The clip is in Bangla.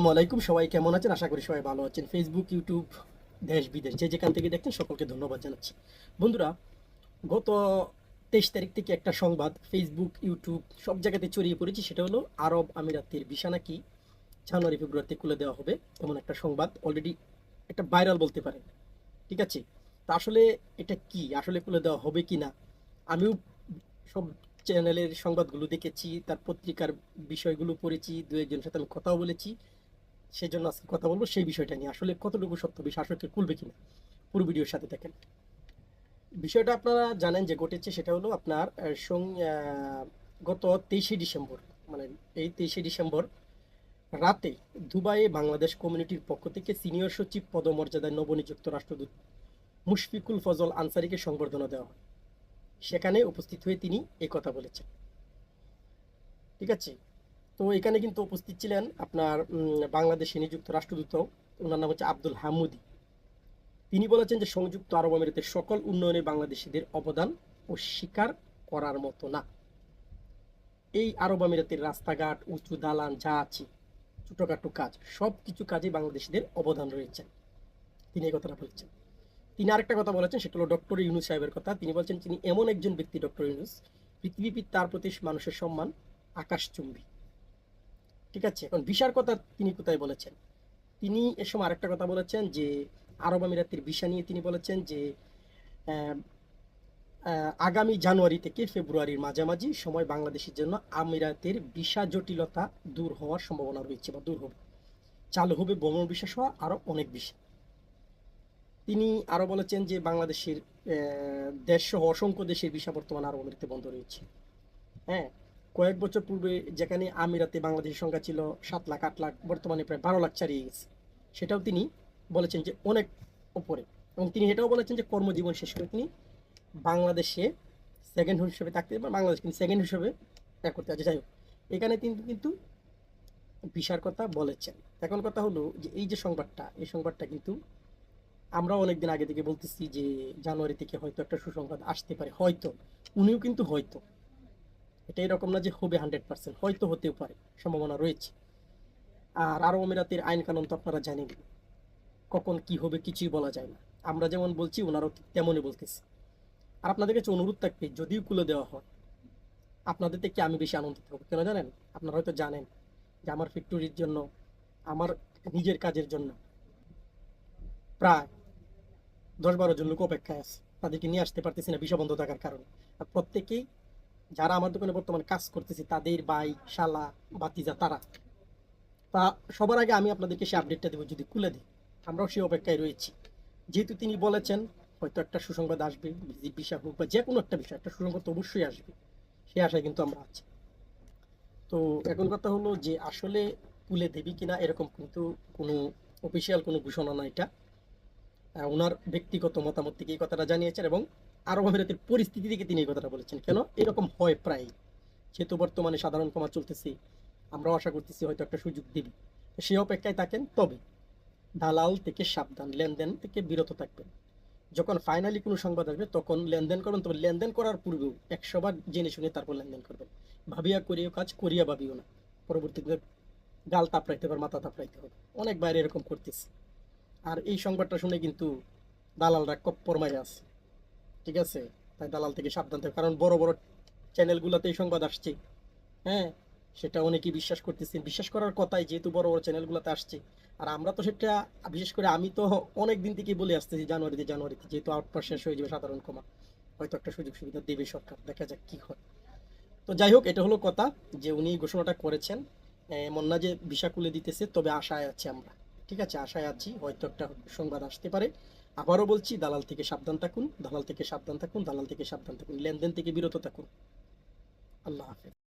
আসসালামু আলাইকুম। সবাই কেমন আছেন? আশা করি সবাই ভালো আছেন। ফেসবুক ইউটিউব দেশ, বিদেশ, যে যেখান থেকে দেখতেন সকলকে ধন্যবাদ জানাচ্ছি। বন্ধুরা, গত তেইশ তারিখ থেকে একটা সংবাদ ফেসবুক ইউটিউব সব জায়গাতে ছড়িয়ে পড়েছে। সেটা হলো, আরব আমিরাতের ভিসা নাকি জানুয়ারি, ফেব্রুয়ারিতে খুলে দেওয়া হবে, এমন একটা সংবাদ। অলরেডি একটা ভাইরাল বলতে পারেন। ঠিক আছে? তা আসলে এটা কি? আসলে খুলে দেওয়া হবে কি না আমিও সব চ্যানেলের সংবাদগুলো দেখেছি, তার পত্রিকার বিষয়গুলো পড়েছি, দু একজনের সাথে আমি কথাও বলেছি। সেই জন্য আজকে কথা বলব, সেই বিষয়টা নিয়ে। আসলে কতটুকু সত্য আসলে খুলবে কিনা? পুরো ভিডিওর সাথে দেখেন বিষয়টা আপনারা জানেন যে ঘটেছে, সেটা হলো আপনার গত তেইশে ডিসেম্বর মানে এই তেইশে ডিসেম্বর রাতে দুবাইয়ে বাংলাদেশ কমিউনিটির পক্ষ থেকে সিনিয়র সচিব পদমর্যাদায় নবনিযুক্ত রাষ্ট্রদূত মুশফিকুল ফজল আনসারিকে সংবর্ধনা দেওয়া হয়। সেখানে উপস্থিত হয়ে তিনি এই কথা বলেছেন। ঠিক আছে? তো এখানে কিন্তু উপস্থিত ছিলেন আপনার বাংলাদেশে নিযুক্ত রাষ্ট্রদূত, ওনার নাম হচ্ছে আব্দুল হামুদি। তিনি বলেছেন যে সংযুক্ত আরব আমিরাতের সকল উন্নয়নে বাংলাদেশিদের অবদান ও অস্বীকার করার মতো না। এই আরব আমিরাতের রাস্তাঘাট, উঁচু দালান, যা আছে, ছোটোখাটো কাজ সব কিছু কাজে বাংলাদেশিদের অবদান রয়েছে। তিনি এই কথাটা বলেছেন। তিনি আরেকটা কথা বলেছেন, সেটা হলো ডক্টর ইউনুস সাহেবের কথা। তিনি বলছেন, তিনি এমন একজন ব্যক্তি, ডক্টর ইউনুস। পৃথিবী তার প্রতি মানুষের সম্মান আকাশচুম্বী। ঠিক আছে? এখন ভিসার কথা তিনি কোথায় বলেছেন? তিনি এ সময় আরেকটা কথা বলেছেন যে, আরব আমিরাতের ভিসা নিয়ে তিনি বলেছেন যে আগামী জানুয়ারি থেকে ফেব্রুয়ারির মাঝামাঝি সময় বাংলাদেশের জন্য আমিরাতের ভিসা জটিলতা দূর হওয়ার সম্ভাবনা রয়েছে বা দূর হবে। চালু হবে ভ্রমণ ভিসা সহ আরও অনেক বিষয় তিনি আরও বলেছেন যে, বাংলাদেশের দেশ সহ অসংখ্য দেশের ভিসা বর্তমানে আরব আমিরাতে বন্ধ রয়েছে। হ্যাঁ? কয়েক বছর পূর্বে যেখানে আমিরাতে বাংলাদেশের সংখ্যা ছিল সাত লাখ, আট লাখ, বর্তমানে প্রায় বারো লাখ ছাড়িয়ে গেছে। সেটাও তিনি বলেছেন যে অনেক উপরে এবং তিনি এটাও বলেছেন যে কর্মজীবন শেষ করে তিনি বাংলাদেশে সেকেন্ড হিসেবে থাকতে বা বাংলাদেশ কিন্তু সেকেন্ড হিসেবে ত্যাগ করতে আছে। যাই হোক, এখানে তিনি কিন্তু ভিসার কথা বলেছেন। এখন কথা হলো যে এই যে সংবাদটা, এই সংবাদটা কিন্তু আমরা অনেকদিন আগে থেকে বলতেছি যে জানুয়ারি থেকে হয়তো একটা সুসংবাদ আসতে পারে, হয়তো, উনিও কিন্তু হয়তো এটা এরকম না যে হবে হান্ড্রেড পার্সেন্ট, হয়তো হতেও পারে, সম্ভাবনা রয়েছে। আর আরব আমিরাতের আইন কানুন তো আপনারা জানেন, কখন কি হবে কিছুই বলা যায় না। আমরা যেমন বলছি, ওনারাও তেমনই বলতেছে। আর আপনাদের কাছে অনুরোধ থাকবে, যদিও খুলে দেওয়া হয়, আপনাদের থেকে আমি বেশি আনন্দিত হব। কেন জানেন? আপনারা হয়তো জানেন যে আমার ফ্যাক্টরির জন্য, আমার নিজের কাজের জন্য প্রায় দশ বারো জন লোক অপেক্ষায় আছে। তাদেরকে নিয়ে আসতে পারতেছি না বিষা বন্ধ থাকার কারণে। আর প্রত্যেকেই যারা আমার দোকানে বর্তমানে কাজ করতেছে, তাদের ভাই, শালা বাতিজা তারা। তা সবার আগে আমি আপনাদেরকে সে আপডেটটা দেবো, যদি খুলে দিই। আমরাও সেই অপেক্ষায় রয়েছি। যেহেতু তিনি বলেছেন, হয়তো একটা সুসংবাদ আসবে বিষয় হোক বা যে কোনো একটা বিষয়, একটা সুসংবাদ অবশ্যই আসবে। সে আশায় কিন্তু আমরা আছি। তো এখন কথা হলো যে, আসলে তুলে দেবি কিনা, এরকম কিন্তু কোনো অফিসিয়াল কোনো ঘোষণা না এটা। ওনার ব্যক্তিগত মতামত থেকে এই কথাটা জানিয়েছেন এবং আরব আমিরাতের পরিস্থিতি থেকে তিনি এই কথাটা বলেছেন, কেন? এরকম হয় প্রায়। যেহেতু বর্তমানে সাধারণ কমা চলতেছে, আমরাও আশা করতেছি হয়তো একটা সুযোগ দিবি। সে অপেক্ষায় থাকেন, তবে দালাল থেকে সাবধান, লেনদেন থেকে বিরত থাকবেন। যখন ফাইনালি কোনো সংবাদ আসবে, তখন লেনদেন করবেন, তবে লেনদেন করার পূর্বেও একশোবার জেনে শুনে তারপর লেনদেন করবেন। ভাবিয়া করিও কাজ, করিয়া ভাবিও না। পরবর্তীতে গাল তাপড়াইতে পারে মাথা তাপড়াইতে হবে। অনেক বাইরে এরকম করতেছে। আর এই সংবাদটা শুনে কিন্তু দালালরা কপ্পর মারে আছে। ঠিক আছে? তাই দালাল থেকে সাবধান থাকবে কারণ বড় বড় চ্যানেলগুলোতে এই সংবাদ আসছে। হ্যাঁ? সেটা অনেকেই বিশ্বাস করতেছেন বিশ্বাস করার কথাই যেহেতু বড় বড় চ্যানেলগুলোতে আসছে। আর আমরা তো সেটা, বিশেষ করে আমি তো অনেক দিন থেকেই বলে আসতেছি, জানুয়ারিতে জানুয়ারিতে, যেহেতু আউটপাস শেষ হয়ে যাবে সাধারণ কমা হয়তো একটা সুযোগ সুবিধা দেবে সরকার। দেখা যাক কি হয়। তো যাই হোক, এটা হলো কথা যে উনি ঘোষণাটা করেছেন। এমন না যে ভিসা খুলে দিতেছে, তবে আশায় আছি আমরা। ঠিক আছে? আশায় আছি হয়তো একটা সংবাদ আসতে পারে। আবারও বলছি, দালাল থেকে সাবধান থাকুন, দালাল থেকে সাবধান থাকুন, দালাল থেকে সাবধান থাকুন, লেনদেন থেকে বিরত থাকুন। আল্লাহ হাফেজ।